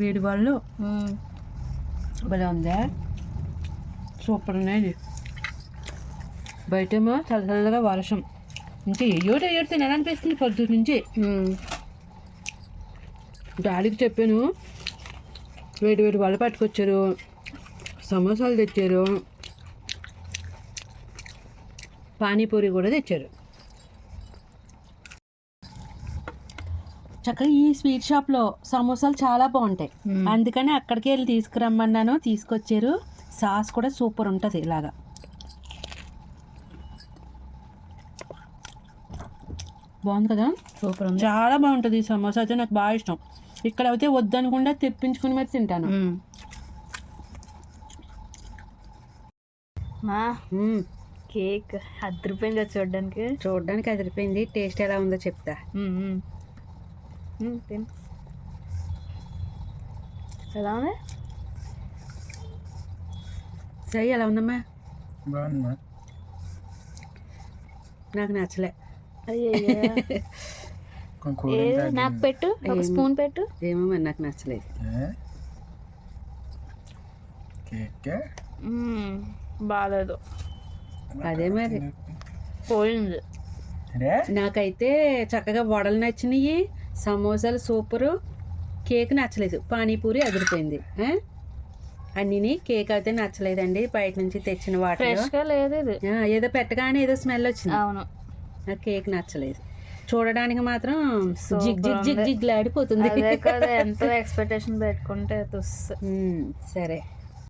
వేడి వాళ్ళు. భలే ఉందా. సూపర్ ఉన్నాయి బయటేమో చల్ల చల్లగా వర్షం. ఇంకా ఏయోటి ఏయోటి తినాలనిపిస్తుంది పొద్దున్న నుంచి. డాడీకి చెప్పాను. వేడి వేడి వాళ్ళు పట్టుకొచ్చారు. సమోసాలు తెచ్చారు. పానీపూరి కూడా తెచ్చారు. చక్కగా ఈ స్వీట్ షాప్లో సమోసాలు చాలా బాగుంటాయి. అందుకని అక్కడికి వెళ్ళి తీసుకురమ్మన్నాను. తీసుకొచ్చారు. సాస్ కూడా సూపర్ ఉంటుంది ఇలాగా. బాగుంది కదా? సూపర్ ఉంది. చాలా బాగుంటుంది ఈ సమోసా. అయితే నాకు బాగా ఇష్టం. ఇక్కడ అయితే వద్దనుకుండా తెప్పించుకుని మరి తింటాను. మా. కేక్ అద్దరిపోయింది అది చూడడానికి. చూడడానికి అదిరిపోయింది. టేస్ట్ ఎలా ఉందో చెప్తా. తిను ఎలా ఉంది సై ఎలా ఉందమ్మా బాగుందమ్మా నాకు నచ్చలే నాకు పెట్టు ఒక స్పూన్ పెట్టు ఏమో మరి నాకు నచ్చలేదు. బాగాలేదు అదే మరి పోయింది నాకైతే చక్కగా వడలు నచ్చినాయి సమోసాలు సూపరు. కేక్ నచ్చలేదు. పానీపూరి అదిరిపోయింది. ఆ? అన్నిని కేక్ అయితే నచ్చలేదండి. బయట నుంచి తెచ్చిన ఆ, ఏదో పెట్టగానే ఏదో స్మెల్ వచ్చింది. అవును. ఆ కేక్ నచ్చలేదు. చూడడానికి మాత్రం జిగ్ జిగ్ జిగ్. జిగ్ లాడిపోతుంది ఎంతో ఎక్స్పెక్టేషన్ పెట్టుకుంటే సరే.